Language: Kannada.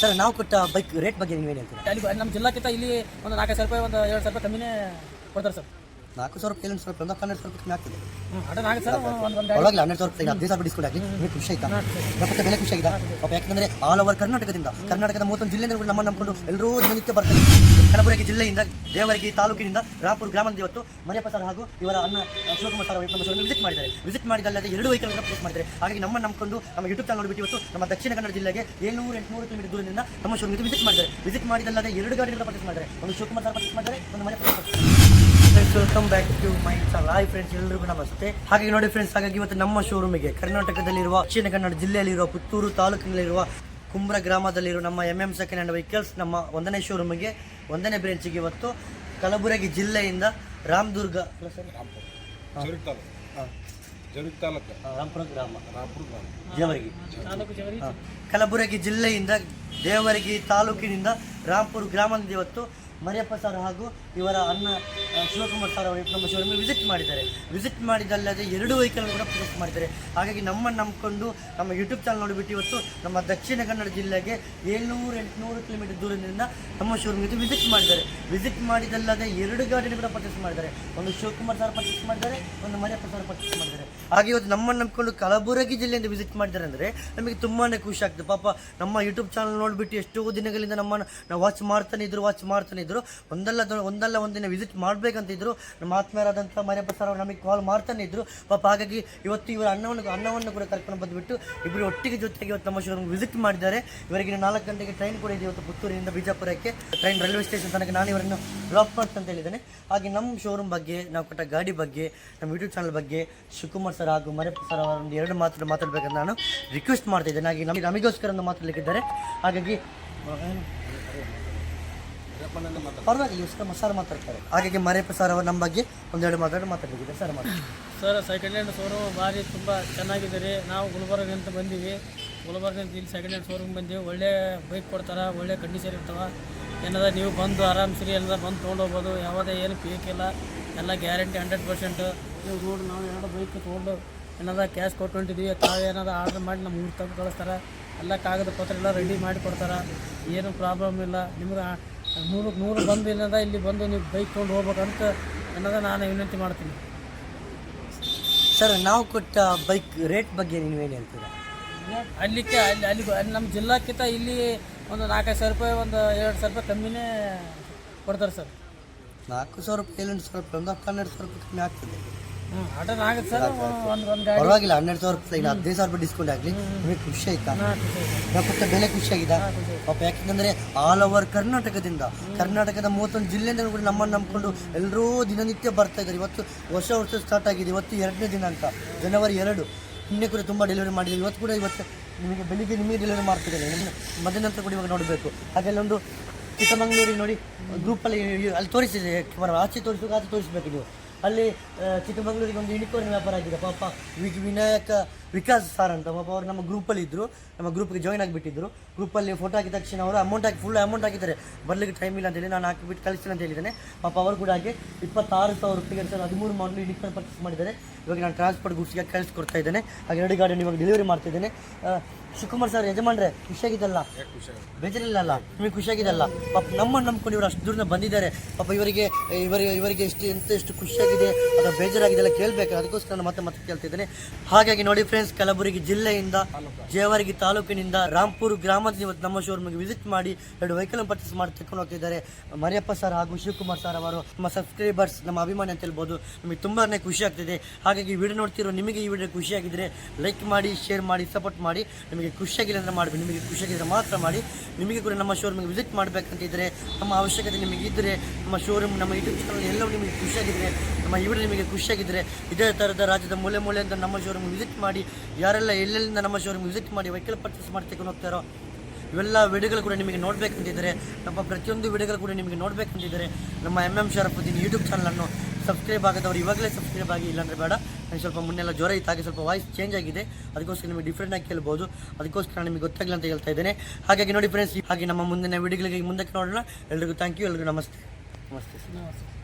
ಸರ್, ನಾವು ಕೊಟ್ಟ ಬೈಕ್ ರೇಟ್ ಬಗ್ಗೆ ನೀವೇನು ಹೇಳ್ತೀರಾ? ನಮ್ಮ ಜಿಲ್ಲಾಕ್ಕಿಂತ ಇಲ್ಲಿ ಒಂದು ನಾಲ್ಕೈದು ಸಾವಿರ ರೂಪಾಯಿ, ಒಂದು ಎರಡು ಸಾವಿರ ರೂಪಾಯಿ ಕಮ್ಮಿನೇ ಕೊಡ್ತಾರೆ ಸರ್. ನಾಲ್ಕು ಸಾವಿರ ರೂಪಾಯಿ ಸಾವಿರ ರೂಪಾಯಿ ಒಂದು ಹನ್ನೆರಡು ಸಾವಿರ ರೂಪಾಯಿ ಆಗ್ತದೆ. ಹ್ಞೂ ಸರ್ ಒಂದು ಒಂದು ಗಾಡಿ ಒಳಗೆ ಹನ್ನೆರಡು ಸಾವಿರ ರೂಪಾಯಿ ಹದಿನೈದು ಸಾವಿರ ಡಿಸ್ಕೌಂಟ್ ನಿಮಗೆ ಖುಷಿ ಆಯ್ತಾ? ಮತ್ತೆ ಬೆಲೆ ಖುಷಿ ಆಗಿದೆ ಪಾಪ ಯಾಕಂದ್ರೆ ಆಲ್ ಓವರ್ ಕರ್ನಾಟಕದಿಂದ ಕರ್ನಾಟಕದ ಮೂವತ್ತೊಂದು ಜಿಲ್ಲೆಯಿಂದ ಕೂಡ ನಮ್ಮ ನಂಬಿಕೊಂಡು ಎಲ್ಲರೂ ದಿನನಿತ್ಯ ಬರ್ತಾರೆ. ಕಲಬುರಗಿ ಜಿಲ್ಲೆಯಿಂದ ದೇವರಗಿ ತಾಲೂಕಿನಿಂದ ರಾಪುರ ಗ್ರಾಮದಿಂದ ಇವತ್ತು ಮರಿಯಪ್ಪ ಸರ್ ಹಾಗೂ ಇವರ ಅಣ್ಣ ಶಿವಕುಮಾರ್ ಸರ್ ಅವರು ವಿಸಿಟ್ ಮಾಡಿದ್ದಾರೆ. ವಿಸಿಟ್ ಮಾಡಿದಲ್ಲದೆ ಎರಡು ವೆಹಿಕಲ್ ಪ್ಲೇಸ್ ಮಾಡಿದ್ದಾರೆ. ಹಾಗಾಗಿ ನಮ್ಮ ನಂಬಿಕೊಂಡು ನಮ್ಮ ಯೂಟ್ಯೂಬ್ ಚಾನಲ್ ನೋಡಿಬಿಟ್ಟು ಇವತ್ತು ನಮ್ಮ ದಕ್ಷಿಣ ಕನ್ನಡ ಜಿಲ್ಲೆಗೆ ಏಳ್ನೂರು ಎಂಟುನೂರು ಕಿಲೋಮೀಟರ್ ದೂರದಿಂದ ನಮ್ಮ ಶೋರೂಮ್ ವಿಸಿಟ್ ಮಾಡಿದ್ದಾರೆ. ವಿಸಿಟ್ ಮಾಡಿದಲ್ಲದೆ ಎರಡು ಗಾಡಿಗಳ ಪರ್ಚೇಸ್ ಮಾಡಿದ್ದಾರೆ. ಒಂದು ಶಿವಕುಮಾರ್ ಸರ್ ಪರ್ಚೇಸ್ ಮಾಡಿದ್ದಾರೆ ಒಂದು Mariyappa friends welcome back to my channel hi friends ಎಲ್ಲರಿಗೂ ನಮಸ್ತೆ. ಹಾಗೆ ನೋಡಿ ಫ್ರೆಂಡ್ಸ್ ಹಾಗಾಗಿ ಇವತ್ತು ನಮ್ಮ ಶೋರೂಮಿಗೆ ಕರ್ನಾಟಕದಲ್ಲಿರುವ ದಕ್ಷಿಣ ಕನ್ನಡ ಜಿಲ್ಲೆಯಲ್ಲಿರುವ ಪುತ್ತೂರು ತಾಲೂಕಿನಲ್ಲಿರುವ ಕುಂಬ್ರ ಗ್ರಾಮದಲ್ಲಿರುವ ನಮ್ಮ M M second hand vehicles ನಮ್ಮ ಒಂದನೇ ಶೋರೂಮಿಗೆ ಒಂದನೇ ಬ್ರಾಂಚಿಗೆ ಇವತ್ತು ಕಲಬುರಗಿ ಜಿಲ್ಲೆಯಿಂದ ರಾಮದುರ್ಗ ರಾಮಪುರ ಗ್ರಾಮ. ರಾಪುರ ಗ್ರಾಮ. ತಾಲೂಕು ಜವರಿ ಕಲಬುರಗಿ ಜಿಲ್ಲೆಯಿಂದ ದೇವರಗಿ ತಾಲೂಕಿನಿಂದ ರಾಂಪುರ ಗ್ರಾಮದಿಂದ ಇವತ್ತು ಮರಿಯಪ್ಪ ಸರ್ ಹಾಗೂ ಇವರ ಅಣ್ಣ ಶಿವಕುಮಾರ್ ಸರ್ ಅವರು ನಮ್ಮ ಶೋರೂಮ್ ವಿಸಿಟ್ ಮಾಡಿದ್ದಾರೆ. ವಿಸಿಟ್ ಮಾಡಿದಲ್ಲದೆ ಎರಡು ವೆಹಿಕಲ್ ಕೂಡ ಪ್ರೊಸೆಸ್ ಮಾಡಿದ್ದಾರೆ. ಹಾಗಾಗಿ ನಮ್ಮನ್ನು ನಂಬಿಕೊಂಡು ನಮ್ಮ ಯೂಟ್ಯೂಬ್ ಚಾನಲ್ ನೋಡಿಬಿಟ್ಟು ಇವತ್ತು ನಮ್ಮ ದಕ್ಷಿಣ ಕನ್ನಡ ಜಿಲ್ಲೆಗೆ ಏಳ್ನೂರು, ಎಂಟುನೂರು ಕಿಲೋಮೀಟರ್ ದೂರದಿಂದ ನಮ್ಮ ಶೋರೂಮ್ಗೆ ವಿಸಿಟ್ ಮಾಡಿದ್ದಾರೆ. ವಿಸಿಟ್ ಮಾಡಿದಲ್ಲದೆ ಎರಡು ಗಾಡಿನ ಕೂಡ ಪರ್ಚೇಸ್ ಮಾಡಿದ್ದಾರೆ. ಒಂದು ಶಿವಕುಮಾರ್ ಸರ್ ಪರ್ಚೇಸ್ ಮಾಡಿದ್ದಾರೆ, ಒಂದು ಮರಿಯಪ್ಪ ಸರ್ ಪರ್ಚೇಸ್ ಮಾಡಿದ್ದಾರೆ. ಹಾಗೆ ಇವತ್ತು ನಮ್ಮನ್ನು ನಂಬಿಕೊಂಡು ಕಲಬುರಗಿ ಜಿಲ್ಲೆಯಿಂದ ವಿಸಿಟ್ ಮಾಡಿದ್ದಾರೆ ಅಂದರೆ ನಮಗೆ ತುಂಬಾ ಖುಷಿ ಆಗ್ತದೆ. ಪಾಪ ನಮ್ಮ ಯೂಟ್ಯೂಬ್ ಚಾನಲ್ ನೋಡಿಬಿಟ್ಟು ಎಷ್ಟೋ ದಿನಗಳಿಂದ ನಮ್ಮನ್ನು ವಾಚ್ ಮಾಡ್ತಾನೆ ಇದ್ರು ವಾಚ್ ಮಾಡ್ತಾನೆ ಇದ್ರು, ಒಂದಲ್ಲ ಒಂದಲ್ಲ ಒಂದಿನ ವಿಸಿಟ್ ಮಾಡಬೇಕಂತಿದ್ರು, ನಮ್ಮ ಆತ್ಮೀಯರಾದಂಥ ಮರಿಯಪ್ಪ ಸರ್ ಅವರು ನಮಗೆ ಕಾಲ್ ಮಾಡ್ತಾನೆ ಇದ್ರು. ಪಾಪ ಹಾಗಾಗಿ ಇವತ್ತು ಇವರ ಅನ್ನವನ್ನು ಅನ್ನವನ್ನು ಕೂಡ ಕರ್ಕೊಂಡು ಬಂದುಬಿಟ್ಟು ಇಬ್ಬರು ಒಟ್ಟಿಗೆ ಜೊತೆಗೆ ಇವತ್ತು ನಮ್ಮ ಶೋರೂಮ್ ವಿಸಿಟ್ ಮಾಡಿದ್ದಾರೆ. ಇವರಿಗೆ ನಾಲ್ಕು ಗಂಟೆಗೆ ಟ್ರೈನ್ ಕೂಡ ಇದೆ ಇವತ್ತು ಪುತ್ತೂರಿನಿಂದ ಬಿಜಾಪುರಕ್ಕೆ. ಟ್ರೈನ್ ರೈಲ್ವೆ ಸ್ಟೇಷನ್ ತನಕ ನಾನು ಇವರನ್ನು ಡ್ರಾಪ್ ಮಾಡ್ತಾ ಅಂತ ಹೇಳಿದ್ದೇನೆ. ಹಾಗೆ ನಮ್ಮ ಶೋರೂಮ್ ಬಗ್ಗೆ, ನಾವು ಕೊಟ್ಟ ಗಾಡಿ ಬಗ್ಗೆ, ನಮ್ಮ ಯೂಟ್ಯೂಬ್ ಚಾನಲ್ ಬಗ್ಗೆ ಶಿವಕುಮಾರ್ ಸರ್ ಹಾಗೂ ಮರಿಯಪ್ಪ ಸರ್ ಅವರ ಒಂದು ಎರಡು ಮಾತು ಮಾತಾಡಬೇಕಂತ ನಾನು ರಿಕ್ವೆಸ್ಟ್ ಮಾಡ್ತಾ ಇದ್ದೇನೆ. ಹಾಗೆ ನಮಗೆ ನಮಗೋಸ್ಕರ ಮಾತಾಡಲಿಕ್ಕಿದ್ದಾರೆ ಹಾಗಾಗಿ ಪರವಾಗಿಲ್ಲ ಇಷ್ಟು ಸರ್ ಮಾತಾಡ್ತಾರೆ. ಹಾಗಾಗಿ ಮರಿಯಪ್ಪ ಸರ್ ಅವರು ನಮ್ಮ ಬಗ್ಗೆ ಒಂದೆರಡು ಮಾತಾಡಿ ಮಾತಾಡಲಿಕ್ಕಿದೆ ಸರ್ ಮಾತಾಡಿ. ಸರ್ ಸೆಕೆಂಡ್ ಹ್ಯಾಂಡ್ ಶೋರೂಮ್ ಭಾರಿ ತುಂಬ ಚೆನ್ನಾಗಿದೆ ರೀ ನಾವು ಗುಲ್ಬರ್ಗದಿಂದ ಬಂದೀವಿ. ಗುಲ್ಬರ್ಗದಿಂದ ಇಲ್ಲಿ ಸೆಕೆಂಡ್ ಹ್ಯಾಂಡ್ ಶೋರೂಮ್ ಬಂದೀವಿ. ಒಳ್ಳೆ ಬೈಕ್ ಕೊಡ್ತಾರೆ ಒಳ್ಳೆ ಕಂಡೀಷನ್ ಇರ್ತವೆ. ಏನದ ನೀವು ಬಂದು ಆರಾಮ್ಸರಿ ಎಲ್ಲ ಬಂದು ತೊಗೊಂಡೋಗ್ಬೋದು ಯಾವುದೇ ಏನು ಬೇಕಿಲ್ಲ ಎಲ್ಲ ಗ್ಯಾರಂಟಿ ಹಂಡ್ರೆಡ್ ಪರ್ಸೆಂಟ್ ನೀವು ನೋಡಿ ನಾವು ಎರಡು ಬೈಕ್ ತೊಗೊಂಡು ಏನದ ಕ್ಯಾಶ್ ಕೊಟ್ಕೊಂಡಿದ್ದೀವಿ ತಾವೇನಾದ್ರು ತಾವು ಏನದ ಆರ್ಡ್ರ್ ಮಾಡಿ ನಮ್ಮ ಊರು ತಂದು ಕಳಿಸ್ತಾರೆ. ಎಲ್ಲ ಕಾಗದ ಪತ್ರ ಎಲ್ಲ ರೆಡಿ ಮಾಡಿ ಕೊಡ್ತಾರೆ. ಏನು ಪ್ರಾಬ್ಲಮ್ ಇಲ್ಲ. ನಿಮ್ಗೆ ಆ- ನೂರು ನೂರು ಬಂದು ಏನದ ಇಲ್ಲಿ ಬಂದು ನೀವು ಬೈಕ್ ತೊಗೊಂಡು ಹೋಗ್ಬೇಕಂತ ಅನ್ನೋದ ನಾನು ವಿನಂತಿ ಮಾಡ್ತೀನಿ. ಸರ್ ನಾವು ಕೊಟ್ಟ ಬೈಕ್ ರೇಟ್ ಬಗ್ಗೆ ನೀವು ಏನು ಹೇಳ್ತೀರಾ? ಅಲ್ಲಿಕ್ಕೆ ಅಲ್ಲಿ ಅಲ್ಲಿ ಅಲ್ಲಿ ನಮ್ಮ ಜಿಲ್ಲಾಕ್ಕಿಂತ ಇಲ್ಲಿ ಒಂದು ನಾಲ್ಕೈದು ಸಾವಿರ ರೂಪಾಯಿ ಒಂದು ಎರಡು ಸಾವಿರ ರೂಪಾಯಿ ಕಮ್ಮಿನೇ ಕೊಡ್ತಾರೆ ಸರ್. ನಾಲ್ಕು ಸಾವಿರ ರೂಪಾಯಿ ಏಳೆಂಟು ಸಾವಿರ ರೂಪಾಯಿ ಒಂದು ಹನ್ನೆರಡು ಸಾವಿರ ರೂಪಾಯಿ ಕಮ್ಮಿ ಆಗ್ತದೆ. ಪರವಾಗಿಲ್ಲ ಹನ್ನೆರಡು ಸಾವಿರ ರೂಪಾಯಿ ಇಲ್ಲ ಹದಿನೈದು ಸಾವಿರ ರೂಪಾಯಿ ಡಿಸ್ಕೌಂಟ್ ಆಗಲಿ. ನಿಮಗೆ ಖುಷಿ ಆಯ್ತಾ? ನಾವು ಕೊಟ್ಟ ಬೆಲೆ ಖುಷಿ ಆಗಿದೆ. ಪಾಪ ಯಾಕೆಂದ್ರೆ ಆಲ್ ಓವರ್ ಕರ್ನಾಟಕದಿಂದ ಕರ್ನಾಟಕದ ಮೂವತ್ತೊಂದು ಜಿಲ್ಲೆಯಿಂದ ಕೂಡ ನಮ್ಮನ್ನು ನಂಬಿಕೊಂಡು ಎಲ್ಲರೂ ದಿನನಿತ್ಯ ಬರ್ತಾ ಇದ್ದಾರೆ. ಇವತ್ತು ವರ್ಷ ವರ್ಷ ಸ್ಟಾರ್ಟ್ ಆಗಿದೆ. ಇವತ್ತು ಎರಡನೇ ದಿನ ಅಂತ. ಜನವರಿ ಎರಡು. ನಿನ್ನೆ ಕೂಡ ತುಂಬ ಡೆಲಿವರಿ ಮಾಡಿದ್ದೀವಿ ಇವತ್ತು ಕೂಡ ಇವತ್ತು ನಿಮಗೆ ಬೆಳಿಗ್ಗೆ ನಿಮಗೆ ಡೆಲಿವರಿ ಮಾಡ್ತಿದ್ದಾರೆ. ನಿಮ್ಮ ಮಧ್ಯಾಹ್ನ ಕೂಡ ಇವಾಗ ನೋಡಬೇಕು. ಹಾಗೆಲ್ಲ ಒಂದು ಚಿಕ್ಕಮಂಗ್ಳೂರಿಗೆ ನೋಡಿ ಗ್ರೂಪಲ್ಲಿ ಅಲ್ಲಿ ತೋರಿಸಿದೆ. ಕ್ಯಾಮರಾ ಆಚೆ ತೋರಿಸಬೇಕು ಆಚೆ ತೋರಿಸ್ಬೇಕು ನೀವು. ಅಲ್ಲಿ ಚಿಕ್ಕಮಗಳೂರಿಗೆ ಒಂದು ಯೂನಿಕೋರ್ನ್ ವ್ಯಾಪಾರ ಆಗಿದೆ. ಪಾಪ ವಿಜ್ ವಿನಾಯಕ ವಿಕಾಸ್ ಸರ್ ಅಂತ ಪಾಪ ಅವರು ನಮ್ಮ ಗ್ರೂಪಲ್ಲಿ ಇದ್ದರು ನಮ್ಮ ಗ್ರೂಪ್ಗೆ ಜಾಯ್ನ್ ಆಗಿಬಿಟ್ಟಿದ್ರು. ಗ್ರೂಪಲ್ಲಿ ಫೋಟೋ ಹಾಕಿದ ತಕ್ಷಣ ಅವರು ಅಮೌಂಟ್ ಹಾಕಿ ಫುಲ್ ಅಮೌಂಟ್ ಹಾಕಿದ್ದಾರೆ. ಬರಲಿಕ್ಕೆ ಟೈಮ್ ಇಲ್ಲ ಅಂತ ಹೇಳಿ ನಾನು ಹಾಕಿಬಿಟ್ಟು ಕಳಿಸ್ತೀನಿ ಅಂತ ಹೇಳಿದ್ದೇನೆ ಪಾಪ ಅವರು ಕೂಡ ಹಾಗೆ ಇಪ್ಪತ್ತಾರು ಸಾವಿರ ರೂಪಾಯಿಗೆ ಸರ್ ಹದಿಮೂರು ಮಾಡಲು ಯೂನಿಕೋರ್ನ್ ಪರ್ಚೇಸ್ ಮಾಡಿದ್ದಾರೆ. ಇವಾಗ ನಾನು ಟ್ರಾನ್ಸ್ಪೋರ್ಟ್ ಗುಡ್ಸ್ಗೆ ಕಳಿಸ್ಕೊಡ್ತಾ ಇದ್ದೇನೆ. ಹಾಗೆ ಎರಡು ಗಾಡಿ ಇವಾಗ ಡೆಲಿವರಿ ಮಾಡ್ತಿದ್ದೇನೆ ಇದ್ದೇನೆ. ಶಿವಕುಮಾರ್ ಸರ್, ಯಜಮಾನ್ರೆ ಖುಷಿಯಾಗಿದ್ದಲ್ಲ ಬೇಜಾರಿಲ್ಲಲ್ಲ? ನಿಮಗೆ ಖುಷಿಯಾಗಿದ್ದಲ್ಲ ಪಾಪ ನಮ್ಮನ್ನು ನಂಬ್ಕೊಂಡು ಇವರು ಅಷ್ಟು ದೂರನ ಬಂದಿದ್ದಾರೆ. ಪಾಪ ಇವರಿಗೆ ಇವರಿಗೆ ಇವರಿಗೆ ಎಷ್ಟು ಎಂತ ಎಷ್ಟು ಖುಷಿಯಾಗಿದೆ ಅಥವಾ ಬೇಜಾರಾಗಿದೆಲ್ಲ ಕೇಳಬೇಕು ಅದಕ್ಕೋಸ್ಕರ ನಾನು ಮತ್ತೆ ಮತ್ತೆ ಕೇಳ್ತಿದ್ದೇನೆ ಹಾಗಾಗಿ ನೋಡಿ ಫ್ರೆಂಡ್ಸ್ ಕಲಬುರಗಿ ಜಿಲ್ಲೆಯಿಂದ ಜೇವರ್ಗಿ ತಾಲೂಕಿನಿಂದ ರಾಂಪುರ್ ಗ್ರಾಮದಿಂದ ಇವತ್ತು ನಮ್ಮ ಶೋರೂಮ್ಗೆ ವಿಸಿಟ್ ಮಾಡಿ ಎರಡು ವೆಹಿಕಲ್ ಪರ್ಚೇಸ್ ಮಾಡಿ ತೆಕ್ಕೊಂಡು ಹೋಗ್ತಿದ್ದಾರೆ. ಮರಿಯಪ್ಪ ಸರ್ ಹಾಗೂ ಶಿವಕುಮಾರ್ ಸರ್ ಅವರು ನಮ್ಮ ಸಬ್ಸ್ಕ್ರೈಬರ್ಸ್ ನಮ್ಮ ಅಭಿಮಾನಿ ಅಂತ ಹೇಳ್ಬೋದು, ನಮಗೆ ತುಂಬಾನೇ ಖುಷಿ ಆಗ್ತಿದೆ. ಹಾಗಾಗಿ ವಿಡಿಯೋ ನೋಡ್ತಿರೋ ನಿಮಗೆ ಈ ವಿಡಿಯೋ ಖುಷಿಯಾಗಿದ್ದರೆ ಲೈಕ್ ಮಾಡಿ ಶೇರ್ ಮಾಡಿ ಸಪೋರ್ಟ್ ಮಾಡಿ, ನಿಮಗೆ ಖುಷಿಯಾಗಿಲ್ಲ ಅಂದರೆ ಮಾಡಬೇಕು ನಿಮಗೆ ಖುಷಿಯಾಗಿದ್ದರೆ ಮಾತ್ರ ಮಾಡಿ. ನಿಮಗೆ ಕೂಡ ನಮ್ಮ ಶೋರೂಮ್ಗೆ ವಿಸಿಟ್ ಮಾಡಬೇಕಂತಿದ್ದರೆ ನಮ್ಮ ಅವಶ್ಯಕತೆ ನಿಮಗೆ ಇದ್ದರೆ ನಮ್ಮ ಶೋರೂಮ್ ನಮ್ಮ ಯೂಟ್ಯೂಬ್ ಚಾನಲ್ ಎಲ್ಲವೂ ನಿಮಗೆ ಖುಷಿಯಾಗಿದ್ದರೆ ನಮ್ಮ ಈ ವಿಡಿಯೋ ನಿಮಗೆ ಖುಷಿಯಾಗಿದ್ದರೆ ಇದೇ ಥರದ ರಾಜ್ಯದ ಮೂಲೆ ಮೂಲೆಯಿಂದ ನಮ್ಮ ಶೋರೂಮ್ ವಿಸಿಟ್ ಮಾಡಿ ಯಾರೆಲ್ಲ ಎಲ್ಲೆಲ್ಲಿಂದ ನಮ್ಮ ಶೋರೂಮ್ ವಿಸಿಟ್ ಮಾಡಿ ವೆಹಿಕಲ್ ಪರ್ಚೇಸ್ ಮಾಡಿ ತೆಗೆದು ಹೋಗ್ತಾರೋ, ಇವೆಲ್ಲ ವಿಡಿಯೋಗಳು ಕೂಡ ನಿಮಗೆ ನೋಡಬೇಕಂತಿದ್ದರೆ, ನಮ್ಮ ಪ್ರತಿಯೊಂದು ವಿಡಿಯೋಗಳು ಕೂಡ ನಿಮಗೆ ನೋಡಬೇಕಂತಿದ್ದರೆ, ನಮ್ಮ ಎಂ ಎಂ ಶರಫುದ್ದೀನ್ ಯೂಟ್ಯೂಬ್ ಚಾನಲನ್ನು ಸಬ್ಸ್ಕ್ರೈಬ್ ಆಗದವರು ಇವಾಗಲೇ ಸಬ್ಸ್ಕ್ರೈಬ್ ಆಗಿ, ಇಲ್ಲಾಂದರೆ ಬೇಡ. ನನಗೆ ಸ್ವಲ್ಪ ಮುನ್ನೆಲ್ಲ ಜ್ವರ ಇತ್ತು, ಹಾಗೆ ಸ್ವಲ್ಪ ವಾಯ್ಸ್ ಚೇಂಜ್ ಆಗಿದೆ. ಅದಕ್ಕೋಸ್ಕರ ನಿಮಗೆ ಡಿಫ್ರೆಂಟಾಗಿ ಕೇಳ್ಬೋದು. ಅದಕ್ಕೋಸ್ಕರ ನಿಮಗೆ ಗೊತ್ತಾಗಲಿಲ್ಲ ಅಂತ ಹೇಳ್ತಾ ಇದ್ದೇನೆ. ಹಾಗಾಗಿ ನೋಡಿ ಫ್ರೆಂಡ್ಸ್ ಹಾಗೆ ನಮ್ಮ ಮುಂದಿನ ವಿಡಿಯೋಗಳಿಗೆ ಮುಂದಕ್ಕೆ ನೋಡೋಣ. ಎಲ್ರಿಗೂ ಥ್ಯಾಂಕ್ ಯು ಎಲ್ರಿಗೂ ನಮಸ್ತೆ. ನಮಸ್ತೆ ಸರ್ ನಮಸ್ತೆ.